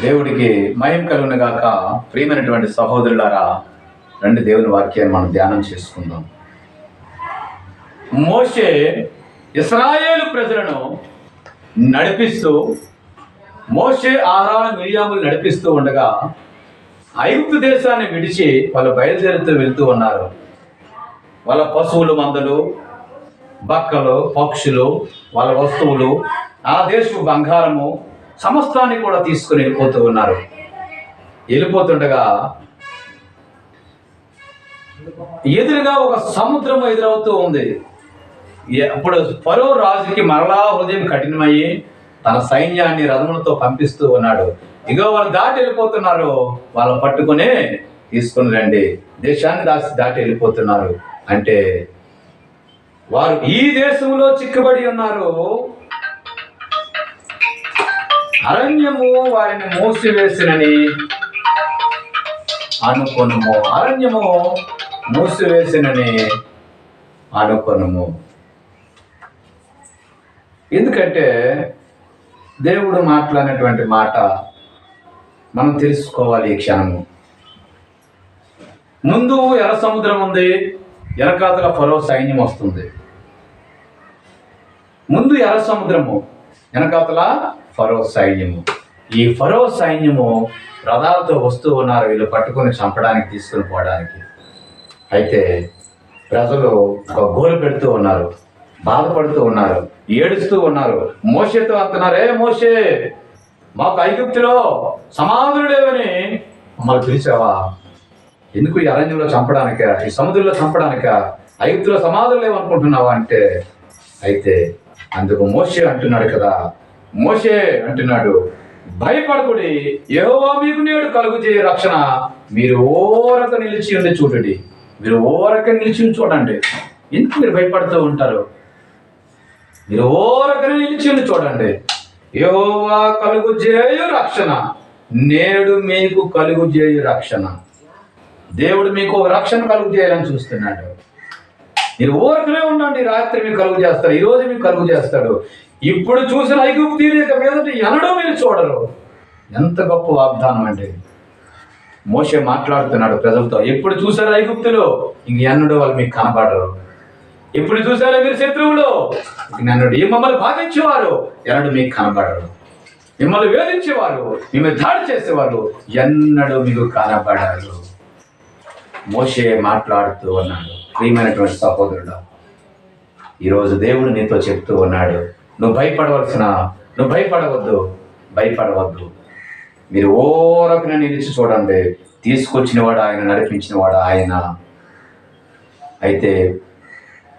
దేవుడికి మయం కలుగునగాక ప్రియమైనటువంటి సహోదరులారా రెండు దేవుని వాక్యాన్ని మనం ధ్యానం చేసుకుందాం. మోషే ఇస్రాయేలు ప్రజలను నడిపిస్తూ మోషే ఆహార మిరియాములు నడిపిస్తూ ఉండగా ఐగుప్తు దేశాన్ని విడిచి వాళ్ళు బయలుదేరుతూ వెళ్తూ ఉన్నారు. వాళ్ళ పశువులు మందలు బక్కలు పక్షులు వాళ్ళ వస్తువులు ఆ దేశపు బంగారము సమస్తాన్ని కూడా తీసుకుని వెళ్ళిపోతూ ఉన్నారు. వెళ్ళిపోతుండగా ఎదురుగా ఒక సముద్రం ఎదురవుతూ ఉంది. అప్పుడు ఫరో రాజుకి మరలా హృదయం కఠినమయ్యి తన సైన్యాన్ని రథములతో పంపిస్తూ ఉన్నాడు. ఇగో వాళ్ళు దాటి వెళ్ళిపోతున్నారు. వాళ్ళు పట్టుకుని తీసుకుని రండి. దేశాన్ని దాచి దాటి వెళ్ళిపోతున్నారు. అంటే వారు ఈ దేశంలో చిక్కుబడి ఉన్నారు. అరణ్యము వారిని మూసివేసినని అనుకొనుము. అరణ్యము మూసివేసినని అనుకొనుము. ఎందుకంటే దేవుడు మాట్లాడినటువంటి మాట మనం తెలుసుకోవాలి ఈ క్షణము. ముందు ఎర్ర సముద్రం ఉంది ఎనకాతల ఫరో సైన్యం వస్తుంది. ముందు ఎర్ర సముద్రము వెనకాతల ఫరో సైన్యము. ఈ ఫరో సైన్యము రథాలతో వస్తూ ఉన్నారు. వీళ్ళు పట్టుకొని చంపడానికి తీసుకుని పోవడానికి. అయితే ప్రజలు ఒక గోలు పెడుతూ ఉన్నారు. బాధపడుతూ ఉన్నారు. ఏడుస్తూ ఉన్నారు. మోషేతో అంటున్నారు ఏ మాకు ఐగుప్తిలో సమాధులు లేవని. మమ్మల్ని పిలిచావా? ఎందుకు ఈ అరణ్యంలో చంపడానిక? ఈ సముద్రంలో చంపడానిక? ఐగుప్తిలో సమాధులు లేవనుకుంటున్నావా అంటే అయితే అందుకు మోసే అంటున్నాడు కదా మోషే అంటున్నాడు భయపడకుడి ఏవో మీకు నేడు కలుగు చేయ రక్షణ. మీరు ఓరక నిలిచి ఉండి చూడండి. మీరు ఓరక నిలిచి ఉండి చూడండి. ఎందుకు మీరు భయపడుతూ ఉంటారు? మీరు ఓరక నిలిచి ఉండి చూడండి. యెహోవా కలుగు చేయు రక్షణ. నేడు మీకు కలుగు చేయు రక్షణ. దేవుడు మీకు ఒక రక్షణ కలుగు చేయాలని చూస్తున్నాడు. మీరు ఊరకనే ఉండండి రాత్రి మీకు కలుగు చేస్తాడు ఈరోజు మీకు కలుగు చేస్తాడు ఇప్పుడు చూసిన ఐగుప్తీలు ఇక మీదట ఎనడో మీరు చూడరు. ఎంత గొప్ప వాగ్దానం అండి. మోసే మాట్లాడుతున్నాడు ప్రజలతో ఎప్పుడు చూసారు ఐగుప్తులు? ఇంక ఎన్నడూ వాళ్ళు మీకు కనపడరు ఎప్పుడు చూసారో మీరు శత్రువులు? ఇంక ఏ ఈ మమ్మల్ని బాధించేవారు? ఎన్నడూ మీకు కనబడరు. మిమ్మల్ని వేధించేవారు మిమ్మల్ని దాడి చేసేవారు ఎన్నడూ మీకు కనబడరు. మోషే మాట్లాడుతూ ఉన్నాడు. ప్రియమైనటువంటి సహోదరుడు ఈరోజు దేవుడు నీతో చెప్తూ ఉన్నాడు నువ్వు భయపడవలసిన నువ్వు భయపడవద్దు భయపడవద్దు. మీరు ఓరకున నిలిచి చూడండి. తీసుకొచ్చినవాడు ఆయన నడిపించినవాడు ఆయన. అయితే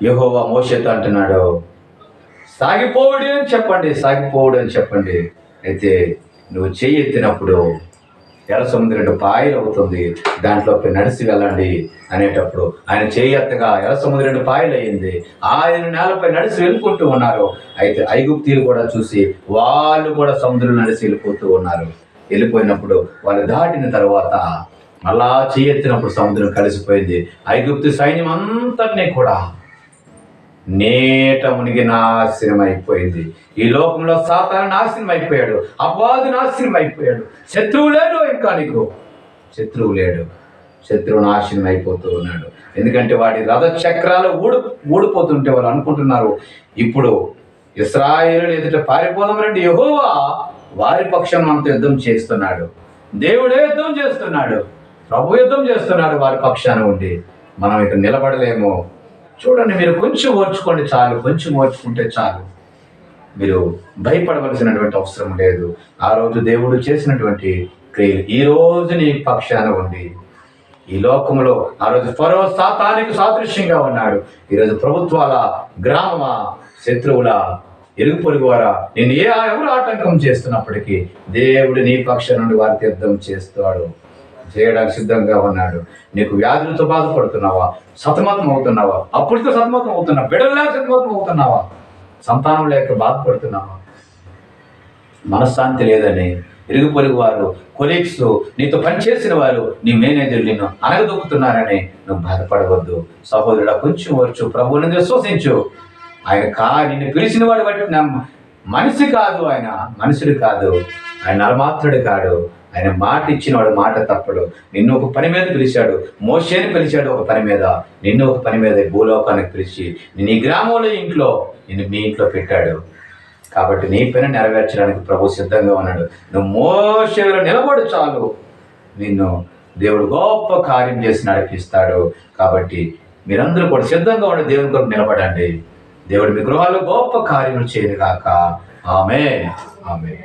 యహోవా మోషతో అంటున్నాడు సాగిపోవుడు అని చెప్పండి సాగిపోవుడు అని చెప్పండి. అయితే నువ్వు చెయ్యి ఎత్తినప్పుడు ఎర్ర సముద్రం రెండు పాయలు అవుతుంది దాంట్లో నడిచి వెళ్ళండి అనేటప్పుడు ఆయన చేయత్తగా ఎర్ర సముద్రం రెండు పాయలు అయ్యింది ఆయన నేలపై నడిచి వెళ్ళిపోతూ ఉన్నారు. అయితే ఐగుప్తీలు కూడా చూసి వాళ్ళు కూడా సముద్రం నడిచి వెళ్ళిపోతూ ఉన్నారు. వెళ్ళిపోయినప్పుడు వాళ్ళు దాటిన తర్వాత మళ్ళా చేయెత్తినప్పుడు సముద్రం కలిసిపోయింది. ఐగుప్తు సైన్యం అంతటినీ కూడా నేట మునిగి నాశనం అయిపోయింది ఈ లోకంలో సాతాను నాశనం అయిపోయాడు అపవాది నాశనం అయిపోయాడు శత్రువు లేడు ఇంకా నీకు. శత్రువు లేడు. శత్రువు నాశనం అయిపోతూ ఉన్నాడు. ఎందుకంటే వాడి రథ చక్రాలు ఊడి ఊడిపోతుంటే వాళ్ళు అనుకుంటున్నారు ఇప్పుడు ఇస్రాయేలు ఎదుట పారిపోదాం రండి యహోవా వారి పక్షం మనతో యుద్ధం చేస్తున్నాడు. దేవుడే యుద్ధం చేస్తున్నాడు. ప్రభు యుద్ధం చేస్తున్నాడు వారి పక్షాన ఉండి. మనం ఇక్కడ నిలబడలేము. చూడండి మీరు కొంచెం ఓర్చుకోండి చాలు కొంచెం ఓర్చుకుంటే చాలు. మీరు భయపడవలసినటువంటి అవసరం లేదు. ఆ రోజు దేవుడు చేసినటువంటి క్రియలు ఈ రోజు నీ పక్షాన ఉండి ఈ లోకంలో ఆ రోజు ఫరో సాతానికి సాదృశ్యంగా ఉన్నాడు. ఈరోజు ప్రభుత్వాల గ్రామ శత్రువుల ఎరుగు పొరుగు వారా నేను ఏ ఎవరు ఆటంకం చేస్తున్నప్పటికీ దేవుడు నీ పక్షం నుండి వారికి యుద్ధం చేస్తాడు. చేయడానికి సిద్ధంగా ఉన్నాడు. నీకు వ్యాధులతో బాధపడుతున్నావా? సతమతం అవుతున్నావా? అప్పుడుతో సతమతం అవుతున్నావు? బిడ్డలు లేక సతమతం అవుతున్నావా? సంతానం లేక బాధపడుతున్నావా? మనశ్శాంతి లేదని ఇరుగు పొరుగు వారు కొలీగ్స్ నీతో పనిచేసిన వారు నీ మేనేజర్ నిన్ను అనగదొక్కుతున్నారని నువ్వు బాధపడవద్దు. సహోదరుడా కొంచెం వచ్చు ప్రభువుని విశ్వసించు. ఆయన కా నిన్ను పిలిచిన వాడు బట్టి నమ్మ. మనిషి కాదు ఆయన మనుషుడు కాదు. ఆయన నరమాత్రుడు కాడు. ఆయన మాట ఇచ్చినవాడు మాట తప్పడు. నిన్ను ఒక పని మీద పిలిచాడు. మోషేని పిలిచాడు ఒక పని మీద. నిన్ను ఒక పని మీద భూలోకానికి పిలిచి నేను ఈ గ్రామంలో ఇంట్లో నిన్ను మీ ఇంట్లో పెట్టాడు. కాబట్టి నీ పైన నెరవేర్చడానికి ప్రభు సిద్ధంగా ఉన్నాడు. నువ్వు మోసేలో నిలబడు చాలు. నిన్ను దేవుడు గొప్ప కార్యం చేసి నడిపిస్తాడు. కాబట్టి మీరందరూ కూడా సిద్ధంగా ఉండి దేవుని కొరకు నిలబడండి. దేవుడు మీ గృహాల్లో గొప్ప కార్యములు చేయను కాక ఆమె ఆమె